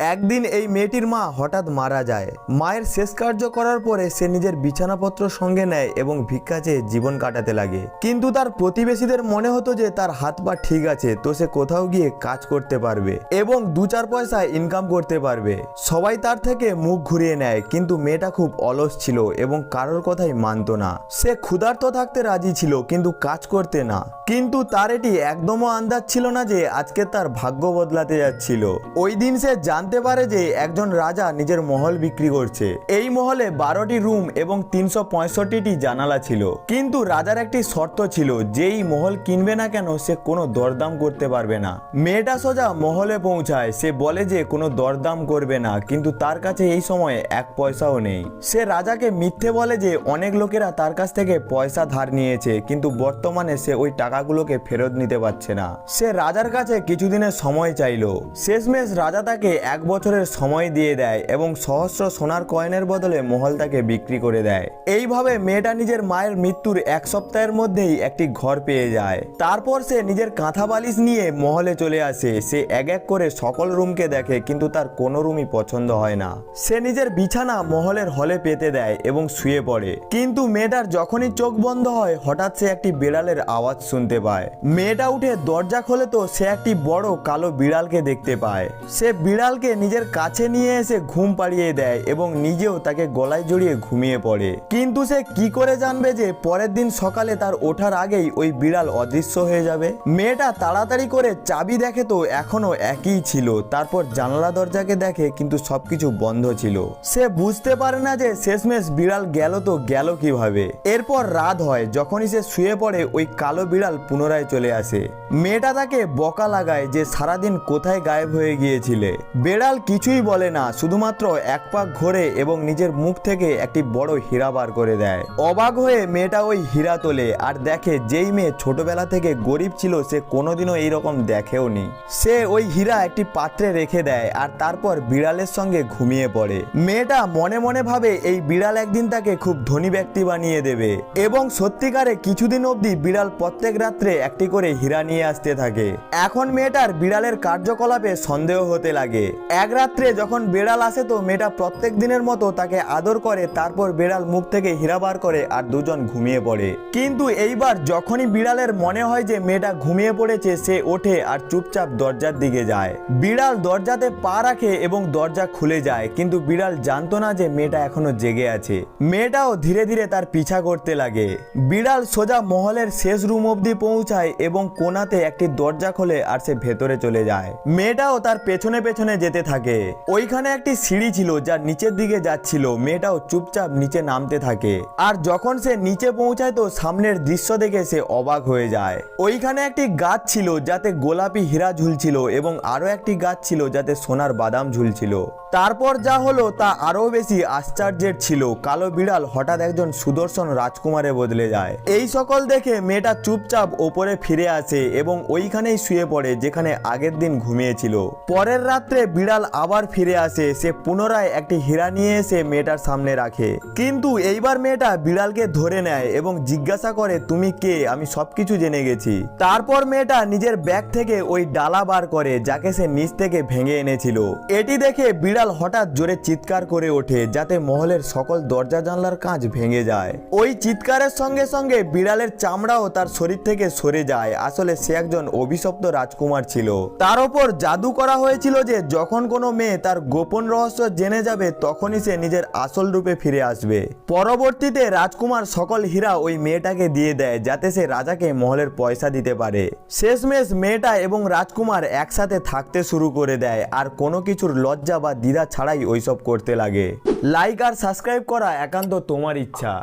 একদিন এই মেয়েটির মা হঠাৎ মারা যায়। মায়ের শেষ কার্য করার পরে সে নিজের বিছানাপত্র সঙ্গে নেয় এবং ভিক্ষা চেয়ে জীবন কাটাতে লাগে। কিন্তু তার প্রতিবেশীদের মনে হতো যে তার হাত পা ঠিক আছে, তো সে কোথাও গিয়ে কাজ করতে পারবে এবং দু চার পয়সা ইনকাম করতে পারবে। সবাই তার থেকে মুখ ঘুরিয়ে নেয়, কিন্তু মেয়েটা খুব অলস ছিল এবং কারোর কথাই মানতো না। সে ক্ষুধার্ত থাকতে রাজি ছিল, কিন্তু কাজ করতে না। কিন্তু তার এটি একদমও আন্দাজ ছিল না যে আজকে তার ভাগ্য বদলাতে যাচ্ছিল। ওই দিন সে জানতে পারে যে একজন রাজা নিজের মহল বিক্রি করছে। এই মহলে বারোটি রুম এবং তিনশো পঁয়ষট্টিটি জানালা ছিল। কিন্তু রাজার একটি শর্ত ছিল, যেই মহল কিনবে না কেন সে কোনো দরদাম করতে পারবে না। মেয়েটা সোজা মহলে পৌঁছায়, সে বলে যে কোনো দরদাম করবে না, কিন্তু তার কাছে এই সময় এক পয়সাও নেই। সে রাজাকে মিথ্যে বলে যে অনেক লোকেরা তার কাছ থেকে পয়সা ধার নিয়েছে, কিন্তু বর্তমানে সে ওই টাকাগুলোকে ফেরত নিতে পারছে না। সে রাজার কাছে কিছুদিনের সময় চাইলো। শেষমেশ রাজা তাকে এক বছরের সময় দিয়ে দেয় এবং সহস্র সোনার কয়েনের বদলে মহল তাকে বিক্রি করে দেয়। এইভাবে মেয়েটা নিজের মায়ের মৃত্যুর এক সপ্তাহের মধ্যেই একটি ঘর পেয়ে যায়। তারপর সে নিজের কাঁথা বালিশ নিয়ে মহলে চলে আসে। সে এক এক করে সকল রুমকে দেখে, কিন্তু তার কোনো রুমই পছন্দ হয় না। সে নিজের বিছানা মহলের হলে পেতে দেয় এবং শুয়ে পড়ে। কিন্তু মেয়েটার যখনই চোখ বন্ধ হয়, হঠাৎ সে একটি বিড়ালের আওয়াজ শুনতে পায়। মেয়েটা উঠে দরজা খোলে তো সে একটি বড় কালো বিড়ালকে দেখতে পায়। সে বিড়ালকে নিজের কাছে নিয়ে এসে ঘুম পাড়িয়ে দেয় এবং নিজেও তাকে গলায় জড়িয়ে ঘুমিয়ে পড়ে। কিন্তু সে কি করে জানবে যে পরের দিন সকালে তার ওঠার আগেই ওই বিড়াল অদৃশ্য হয়ে যাবে? মেয়েটা তাড়াতাড়ি করে চাবি দেখে তো এখনও একই ছিল। তারপর জানলা দরজাকে দেখে কিন্তু সবকিছু বন্ধ ছিল। সে বুঝতে পারে না যে শেষমেশ বিড়াল গেল তো গেল কীভাবে। এরপর রাত হয়, যখনই সে শুয়ে পড়ে ওই কালো বিড়াল পুনরায় চলে আসে। মেয়েটা তাকে বকা লাগায় যে সারাদিন কোথায় গায়েব হয়ে গিয়েছিলে। বেড়াল কিছুই বলে না, শুধুমাত্র এক পাক ঘোরে এবং নিজের মুখ থেকে একটি বড় হীরা বার করে দেয়। অবাক হয়ে মেয়েটা ওই হীরা তোলে আর দেখে যেই মেয়ে ছোটবেলা থেকে গরিব ছিল, সে কোনোদিনও এইরকম দেখেও নি। সে ওই হীরা একটি পাত্রে রেখে দেয় আর তারপর বিড়ালের সঙ্গে ঘুমিয়ে পড়ে। মেয়েটা মনে মনে ভাবে এই বিড়াল একদিন তাকে খুব ধনী ব্যক্তি বানিয়ে দেবে এবং সত্যিকারে কিছুদিন অবধি বিড়াল প্রত্যেক রাত্রে একটি করে হীরা নিয়ে আসতে থাকে। এখন মেয়েটার বিড়ালের কার্যকলাপে সন্দেহ হতে লাগে। এক রাত্রে যখন বিড়াল আসে তো মেয়েটা প্রত্যেক দিনের মতো তাকে আদর করে, তারপর বিড়াল মুখ থেকে হীরা বার করে আর দুজন ঘুমিয়ে পড়ে। কিন্তু এইবার যখনই বিড়ালের মনে হয় যে মেয়েটা ঘুমিয়ে পড়েছে, সে ওঠে আর চুপচাপ দরজার দিকে যায়। বিড়াল দরজাতে পা রাখে এবং দরজা খুলে যায়, কিন্তু বিড়াল জানতো না যে মেয়েটা এখনও জেগে আছে। মেয়েটাও ধীরে ধীরে তার পিছা করতে লাগে। বিড়াল সোজা মহলের শেষ রুম অবধি পৌঁছায় এবং কোনাতে একটি দরজা খোলে আর সে ভেতরে চলে যায়। মেয়েটাও তার পেছনে পেছনে যেতে থাকে। ওইখানে একটি সিঁড়ি ছিল যা নিচের দিকে যাচ্ছিল। মেয়েটাও চুপচাপ নিচে নামতে থাকে। আর যখন সে নিচে পৌঁছায় তো সামনের দৃশ্য দেখে সে অবাক হয়ে যায়। ওইখানে একটি গাছ ছিল যাতে গোলাপি হীরা ঝুলছিল এবং আরও একটি গাছ ছিল যাতে সোনার বাদাম ঝুলছিল। তারপর যা হলো তা আরও বেশি আশ্চর্যের ছিল। কালো বিড়াল হঠাৎ একজন সুদর্শন রাজকুমারে বদলে যায়। এই সকল দেখে মেয়েটা চুপচাপ ওপরে ফিরে আসে এবং ওইখানেই শুয়ে পড়ে যেখানে আগের দিন ঘুমিয়েছিল। পরের রাত্রে বিড়াল আবার ফিরে আসে। সে পুনরায় একটি হীরা নিয়ে এসে মেয়েটার সামনে রাখে। কিন্তু এইবার মেয়েটা বিড়ালকে ধরে নেয় এবং জিজ্ঞাসা করে, তুমি কে? আমি সবকিছু জেনে গেছি। তারপর মেয়েটা নিজের ব্যাগ থেকে ওই ডালা বার করে, যাকে সে নিচ থেকে ভেঙে এনেছিল। এটি দেখে বিড়াল হঠাৎ জোরে চিৎকার করে ওঠে, যাতে মহলের সকল দরজা জানলার কাঁচ ভেঙে যায়। ওই চিৎকারের সঙ্গে সঙ্গে বিড়ালের চামড়াও তার শরীর থেকে সরে যায়। আসলে সে একজন অভিশপ্ত রাজকুমার ছিল। তার ওপর জাদু করা হয়েছিল যে যখন কোনো মেয়ে তার গোপন রহস্য জেনে যাবে, তখনই সে নিজের আসল রূপে ফিরে আসবে। পরবর্তীতে রাজকুমার সকল হীরা ওই মেয়েটাকে দিয়ে দেয়, যাতে সে রাজাকে মহলের পয়সা দিতে পারে। শেষমেশ মেয়েটা এবং রাজকুমার একসাথে থাকতে শুরু করে দেয়, আর কোনো কিছুর লজ্জা বা দ্বিধা ছাড়াই ওইসব করতে লাগে। লাইক আর সাবস্ক্রাইব করা একান্ত তোমার ইচ্ছা।